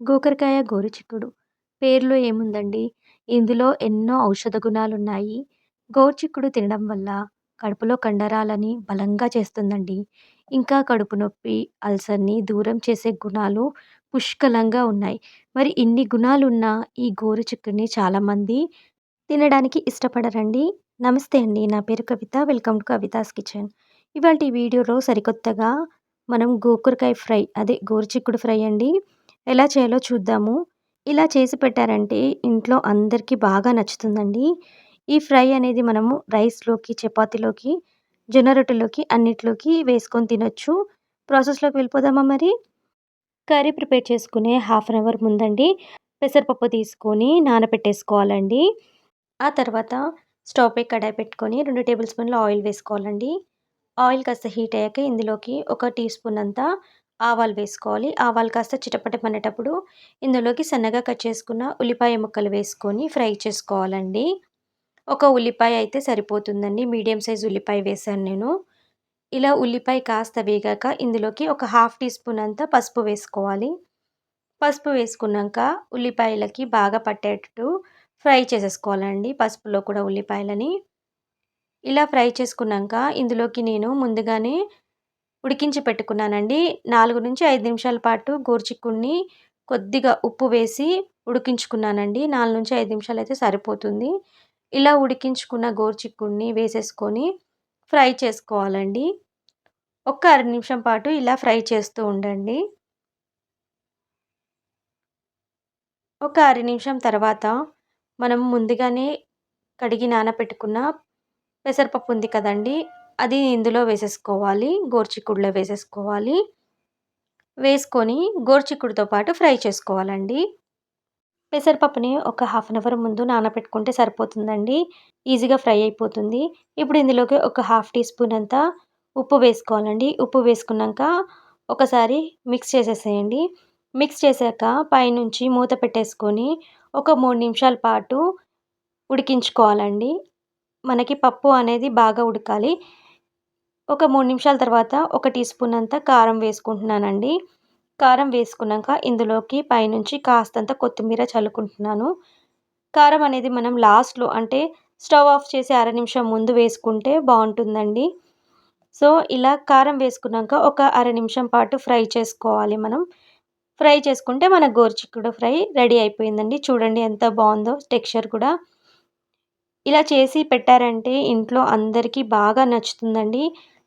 గోకరకాయ గోరుచిక్కుడు. పేర్లో ఏముందండి? ఇందులో ఎన్నో ఔషధ గుణాలున్నాయి. గోరుచిక్కుడు తినడం వల్ల కడుపులో కండరాలని బలంగా చేస్తుందండి. ఇంకా కడుపు నొప్పి అల్సర్ని దూరం చేసే గుణాలు పుష్కలంగా ఉన్నాయి. మరి ఇన్ని గుణాలున్న ఈ గోరుచిక్కుడిని చాలామంది తినడానికి ఇష్టపడరండి. నమస్తే అండి. నా పేరు Kavitha. Welcome to Kavitha's kitchen. ఇవాళ ఈ వీడియోలో సరికొత్తగా మనం గోకరకాయ ఫ్రై అదే గోరుచిక్కుడు ఫ్రై అండి. ఎలా చేయాలో చూద్దాము. ఇలా చేసి పెట్టారంటే ఇంట్లో అందరికీ బాగా నచ్చుతుందండి. ఈ ఫ్రై అనేది మనము రైస్లోకి చపాతీలోకి జొన్న రొట్టెలోకి అన్నిట్లోకి వేసుకొని తినొచ్చు. ప్రాసెస్లోకి వెళ్ళిపోదామా మరి? కర్రీ ప్రిపేర్ చేసుకునే హాఫ్ అన్ అవర్ ముందండి పెసరపప్పు తీసుకొని నానబెట్టేసుకోవాలండి. ఆ తర్వాత స్టవ్ పై కడాయి పెట్టుకొని రెండు టేబుల్ స్పూన్ల ఆయిల్ వేసుకోవాలండి. ఆయిల్ కాస్త హీట్ అయ్యాక ఇందులోకి ఒక టీ స్పూన్ అంతా ఆవాలు వేసుకోవాలి. ఆవాలు కాస్త చిటపటమనేటప్పుడు ఇందులోకి సన్నగా కట్ చేసుకున్న ఉల్లిపాయ ముక్కలు వేసుకొని ఫ్రై చేసుకోవాలండి. ఒక ఉల్లిపాయ అయితే సరిపోతుందండి. మీడియం సైజ్ ఉల్లిపాయ వేసాను నేను. ఇలా ఉల్లిపాయ కాస్త వేగాక ఇందులోకి ఒక హాఫ్ టీ స్పూన్ అంతా పసుపు వేసుకోవాలి. పసుపు వేసుకున్నాక ఉల్లిపాయలకి బాగా పట్టేటట్టు ఫ్రై చేసేసుకోవాలండి పసుపులో కూడా ఉల్లిపాయలని. ఇలా ఫ్రై చేసుకున్నాక ఇందులోకి నేను ముందుగానే ఉడికించి పెట్టుకున్నానండి. నాలుగు నుంచి ఐదు నిమిషాల పాటు గోరుచిక్కుడిని కొద్దిగా ఉప్పు వేసి ఉడికించుకున్నానండి. నాలుగు నుంచి ఐదు నిమిషాలు అయితే సరిపోతుంది. ఇలా ఉడికించుకున్న గోరుచిక్కుడిని వేసేసుకొని ఫ్రై చేసుకోవాలండి. ఒక్క అర నిమిషం పాటు ఇలా ఫ్రై చేస్తూ ఉండండి. ఒక అర నిమిషం తర్వాత మనం ముందుగానే కడిగి నానబెట్టుకున్న పెసరపప్పు ఉంది కదండి. అది ఇందులో వేసేసుకోవాలి గోరుచిక్కుడులో వేసేసుకోవాలి. వేసుకొని గోరుచిక్కుడుతో పాటు ఫ్రై చేసుకోవాలండి. పెసరపప్పుని ఒక హాఫ్ అన్ అవర్ ముందు నానబెట్టుకుంటే సరిపోతుందండి. ఈజీగా ఫ్రై అయిపోతుంది. ఇప్పుడు ఇందులోకి ఒక హాఫ్ టీ స్పూన్ అంతా ఉప్పు వేసుకోవాలండి. ఉప్పు వేసుకున్నాక ఒకసారి మిక్స్ చేసేసేయండి. మిక్స్ చేశాక పైనుంచి మూత పెట్టేసుకొని ఒక మూడు నిమిషాల పాటు ఉడికించుకోవాలండి. మనకి పప్పు అనేది బాగా ఉడకాలి. ఒక మూడు నిమిషాల తర్వాత ఒక టీ స్పూన్ అంతా కారం వేసుకుంటున్నానండి. కారం వేసుకున్నాక ఇందులోకి పైనుంచి కాస్తంత కొత్తిమీర చల్లుకుంటున్నాను. కారం అనేది మనం లాస్ట్లో అంటే స్టవ్ ఆఫ్ చేసి అర నిమిషం ముందు వేసుకుంటే బాగుంటుందండి. సో ఇలా కారం వేసుకున్నాక ఒక అర నిమిషం పాటు ఫ్రై చేసుకోవాలి మనం. ఫ్రై చేసుకుంటే మన గోరుచిక్కుడు ఫ్రై రెడీ అయిపోయిందండి. చూడండి ఎంత బాగుందో టెక్స్చర్ కూడా. ఇలా చేసి పెట్టారంటే ఇంట్లో అందరికీ బాగా నచ్చుతుందండి.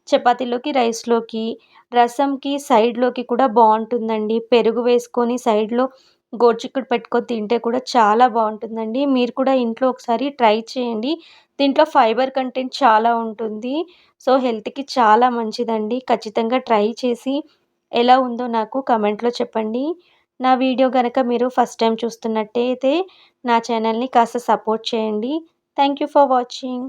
చపాతీలోకి రైస్లోకి రసంకి సైడ్లోకి కూడా బాగుంటుందండి. పెరుగు వేసుకొని సైడ్లో గోరుచిక్కుడు పెట్టుకొని తింటే కూడా చాలా బాగుంటుందండి. మీరు కూడా ఇంట్లో ఒకసారి ట్రై చేయండి. దీంట్లో ఫైబర్ కంటెంట్ చాలా ఉంటుంది. సో హెల్త్కి చాలా మంచిదండి. ఖచ్చితంగా ట్రై చేసి ఎలా ఉందో నాకు కమెంట్లో చెప్పండి. నా వీడియో కనుక మీరు ఫస్ట్ టైం చూస్తున్నట్టయితే నా ఛానల్ని కాస్త సపోర్ట్ చేయండి. Thank you for watching.